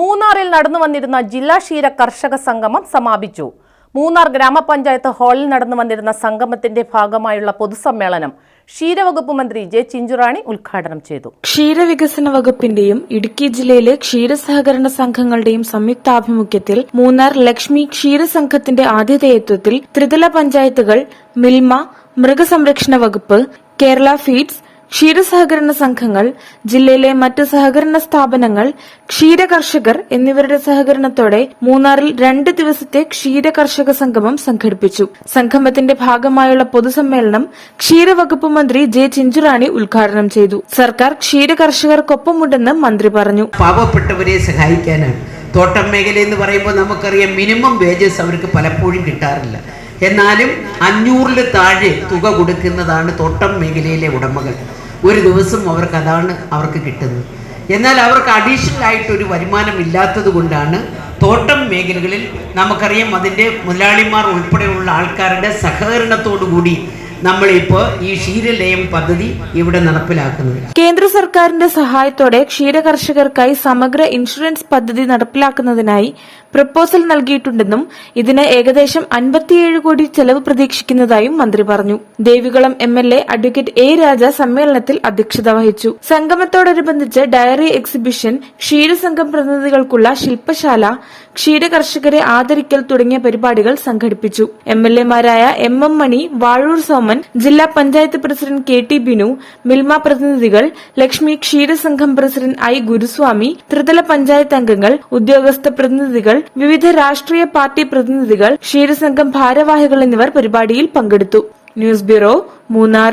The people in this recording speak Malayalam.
മൂന്നാറിൽ നടന്നു വന്നിരുന്ന ജില്ലാ ക്ഷീര കർഷക സംഗമം സമാപിച്ചു. മൂന്നാർ ഗ്രാമപഞ്ചായത്ത് ഹാളിൽ നടന്നു വന്നിരുന്ന സംഗമത്തിന്റെ ഭാഗമായുള്ള പൊതുസമ്മേളനം ക്ഷീരവകുപ്പ് മന്ത്രി ജെ ചിഞ്ചുറാണി ഉദ്ഘാടനം ചെയ്തു. ക്ഷീരവികസന വകുപ്പിന്റെയും ഇടുക്കി ജില്ലയിലെ ക്ഷീരസഹകരണ സംഘങ്ങളുടെയും സംയുക്താഭിമുഖ്യത്തിൽ മൂന്നാർ ലക്ഷ്മി ക്ഷീരസംഘത്തിന്റെ ആതിഥേയത്വത്തിൽ ത്രിതല പഞ്ചായത്തുകൾ മിൽമ മൃഗസംരക്ഷണ വകുപ്പ് കേരള ഫീഡ്സ് ക്ഷീരസഹകരണ സംഘങ്ങൾ ജില്ലയിലെ മറ്റ് സഹകരണ സ്ഥാപനങ്ങൾ ക്ഷീര കർഷകർ എന്നിവരുടെ സഹകരണത്തോടെ മൂന്നാറിൽ രണ്ട് ദിവസത്തെ ക്ഷീര കർഷക സംഗമം സംഘടിപ്പിച്ചു. സംഗമത്തിന്റെ ഭാഗമായുള്ള പൊതുസമ്മേളനം ക്ഷീരവകുപ്പ് മന്ത്രി ജെ ചിഞ്ചുറാണി ഉദ്ഘാടനം ചെയ്തു. സർക്കാർ ക്ഷീര കർഷകർക്കൊപ്പമുണ്ടെന്ന് മന്ത്രി പറഞ്ഞു. പാവപ്പെട്ടവരെ സഹായിക്കാനാണ്. തോട്ടം മേഖല എന്ന് പറയുമ്പോൾ നമുക്കറിയാം മിനിമം വേജസ് അവർക്ക് പലപ്പോഴും കിട്ടാറില്ല. എന്നാലും അഞ്ഞൂറിൽ താഴെ തുക കൊടുക്കുന്നതാണ് തോട്ടം മേഖലയിലെ ഉടമകൾ. ഒരു ദിവസം അവർക്ക് അതാണ് അവർക്ക് കിട്ടുന്നത്. എന്നാൽ അവർക്ക് അഡീഷണൽ ആയിട്ട് ഒരു വരുമാനം ഇല്ലാത്തത് കൊണ്ടാണ് തോട്ടം മേഖലകളിൽ നമുക്കറിയാം അതിന്റെ മുതലാളിമാർ ഉൾപ്പെടെയുള്ള ആൾക്കാരുടെ സഹകരണത്തോടു കൂടി നമ്മളിപ്പോൾ ഈ ക്ഷീരലയം പദ്ധതി ഇവിടെ നടപ്പിലാക്കുന്നത്. കേന്ദ്ര സർക്കാരിന്റെ സഹായത്തോടെ ക്ഷീര കർഷകർക്കായി സമഗ്ര ഇൻഷുറൻസ് പദ്ധതി നടപ്പിലാക്കുന്നതിനായി പ്രപ്പോസൽ നൽകിയിട്ടുണ്ടെന്നും ഇതിന് ഏകദേശം അൻപത്തിയേഴ് കോടി ചെലവ് പ്രതീക്ഷിക്കുന്നതായും മന്ത്രി പറഞ്ഞു. Devikulam M L A advocate A Raja സമ്മേളനത്തിൽ അധ്യക്ഷത വഹിച്ചു. സംഗമത്തോടനുബന്ധിച്ച് ഡയറി എക്സിബിഷൻ ക്ഷീരസംഘം പ്രതിനിധികൾക്കുള്ള ശില്പശാല ക്ഷീര കർഷകരെ ആദരിക്കൽ തുടങ്ങിയ പരിപാടികൾ സംഘടിപ്പിച്ചു. എം എൽ എമാരായ എം എം മണി വാഴൂർ സോമൻ ജില്ലാ panchayat president K T Binu Milma പ്രതിനിധികൾ ലക്ഷ്മി ക്ഷീരസംഘം പ്രസിഡന്റ് ഐ ഗുരുസ്വാമി ത്രിതല പഞ്ചായത്ത് അംഗങ്ങൾ ഉദ്യോഗസ്ഥ പ്രതിനിധികൾ വിവിധ രാഷ്ട്രീയ പാർട്ടി പ്രതിനിധികൾ ക്ഷീരസംഘം ഭാരവാഹികൾ എന്നിവർ പരിപാടിയിൽ പങ്കെടുത്തു. News bureau Munnar.